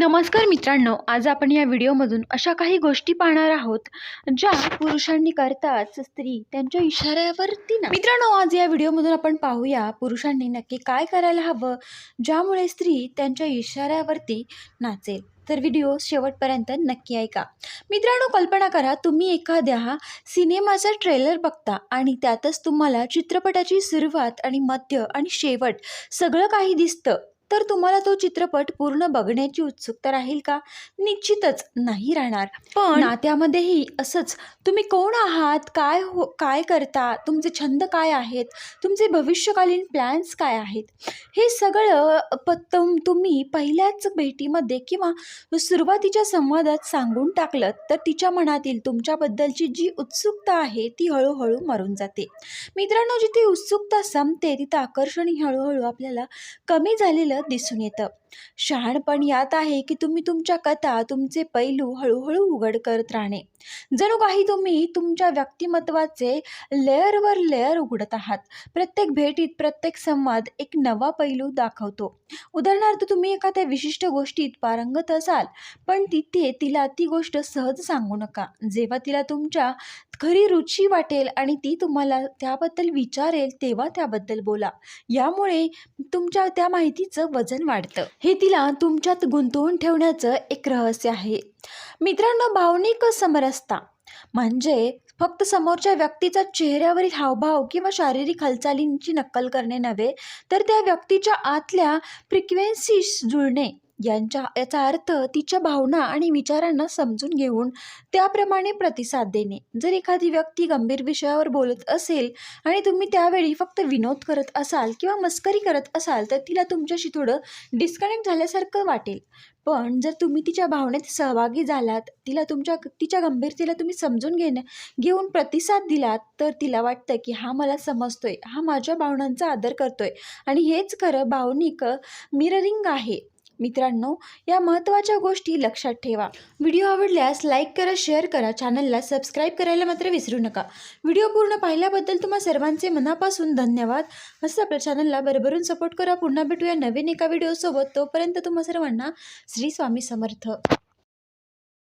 नमस्कार मित्रांनो आज आपण या व्हिडिओमधून अशा काही गोष्टी पाहणार आहोत ज्या पुरुषांनी करताच स्त्री त्यांच्या इशाऱ्यावरती ना मित्रांनो आज या व्हिडिओमधून आपण पाहूया पुरुषांनी नक्की काय करायला हवं ज्यामुळे स्त्री त्यांच्या इशाऱ्यावरती नाचेल. तर व्हिडिओ शेवटपर्यंत नक्की ऐका. मित्रांनो कल्पना करा तुम्ही एखाद्या सिनेमाचा ट्रेलर बघता आणि त्यातच तुम्हाला चित्रपटाची सुरुवात आणि मध्य आणि शेवट सगळं काही दिसतं. तर तुम्हाला तो चित्रपट पूर्ण बघण्याची उत्सुकता राहील का? निश्चितच नाही राहणार. पण नात्यामध्येही असंच. तुम्ही कोण आहात? काय हो काय करता? तुमचे छंद काय आहेत? तुमचे भविष्यकालीन प्लॅन्स काय आहेत? हे सगळं प तुम तुम्ही पहिल्याच भेटीमध्ये किंवा सुरुवातीच्या संवादात सांगून टाकलं तर तिच्या मनातील तुमच्याबद्दलची जी उत्सुकता आहे ती हळूहळू मरून जाते. मित्रांनो जिथे उत्सुकता संपते तिथं आकर्षण हळूहळू आपल्याला कमी झालेलं दिसून येतं. शहाणपण यात आहे की तुम्ही तुमच्या कथा तुमचे पैलू हळूहळू उघड करत राहणे. जणू काही तुम्ही तुमच्या व्यक्तिमत्वाचे लेअरवर लेअर उघडत आहात. प्रत्येक भेटीत प्रत्येक संवाद एक नवा पैलू दाखवतो. उदाहरणार्थ तुम्ही एखाद्या विशिष्ट गोष्टीत पारंगत असाल पण तिथे तिला ती गोष्ट सहज सांगू नका. जेव्हा तिला तुमच्या खरी रुची वाटेल आणि ती तुम्हाला त्याबद्दल विचारेल तेव्हा त्याबद्दल बोला. यामुळे तुमच्या त्या माहितीचं वजन वाढतं. हे तिला तुमच्यात गुंतवून ठेवण्याचं एक रहस्य आहे. मित्रांनो भावनिक समरसता म्हणजे फक्त समोरच्या व्यक्तीचा चेहऱ्यावरील हावभाव किंवा शारीरिक हालचालींची नक्कल करणे नव्हे तर त्या व्यक्तीच्या आतल्या फ्रिक्वेन्सीस जुळणे. यांच्या याचा अर्थ तिच्या भावना आणि विचारांना समजून घेऊन त्याप्रमाणे प्रतिसाद देणे. जर एखादी व्यक्ती गंभीर विषयावर बोलत असेल आणि तुम्ही त्यावेळी फक्त विनोद करत असाल किंवा मस्करी करत असाल तर तिला तुमच्याशी थोडं डिस्कनेक्ट झाल्यासारखं वाटेल. पण जर तुम्ही तिच्या भावनेत सहभागी झालात तिला तुमच्या तिच्या गंभीरतेला तुम्ही समजून घेणे घेऊन प्रतिसाद दिलात तर तिला वाटतं की हा मला समजतोय हा माझ्या भावनांचा आदर करतोय. आणि हेच खरं भावनिक मिररिंग आहे. मित्रांनो या महत्त्वाच्या गोष्टी लक्षात ठेवा. व्हिडिओ आवडल्यास लाईक करा शेअर करा चॅनलला सबस्क्राईब करायला मात्र विसरू नका. व्हिडिओ पूर्ण पाहिल्याबद्दल तुम्हा सर्वांचे मनापासून धन्यवाद. असं आपल्या चॅनलला भरभरून सपोर्ट करा. पुन्हा भेटूया नवीन एका व्हिडिओसोबत तोपर्यंत तुम्हा सर्वांना श्री स्वामी समर्थ.